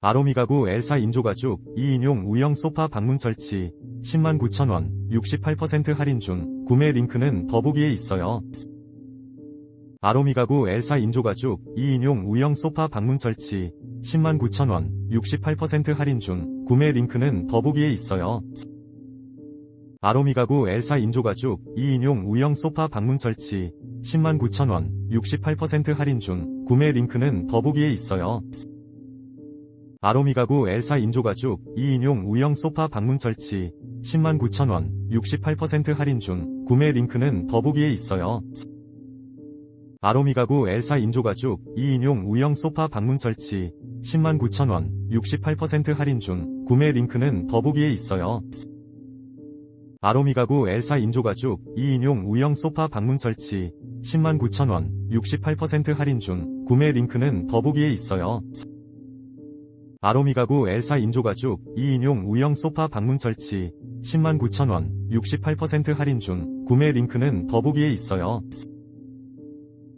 아로미 가구 엘사 인조 가죽 2인용 우영 소파 방문 설치 10만 9천원 68% 할인 중 구매 링크는 더보기에 있어요. 아로미 가구 엘사 인조 가죽 2인용 우영 소파 방문 설치 10만 9천원 68% 할인 중 구매 링크는 더보기에 있어요. 아로미 가구 엘사 인조 가죽 2인용 우영 소파 방문 설치 10만 9천원 68% 할인 중 구매 링크는 더보기에 있어요. 아로미 가구 엘사 인조 가죽 2인용 우영 소파 방문 설치 10만 9천원 68% 할인 중 구매 링크는 더보기에 있어요. 아로미 가구 엘사 인조 가죽 2인용 우영 소파 방문 설치 10만 9천원 68% 할인 중 구매 링크는 더보기에 있어요. 아로미 가구 엘사 인조 가죽 2인용 우영 소파 방문 설치 10만 9천원 68% 할인 중 구매 링크는 더보기에 있어요. 아로미 가구 엘사 인조 가죽 2인용 우영 소파 방문 설치 10만 9천원 68% 할인 중 구매 링크는 더보기에 있어요.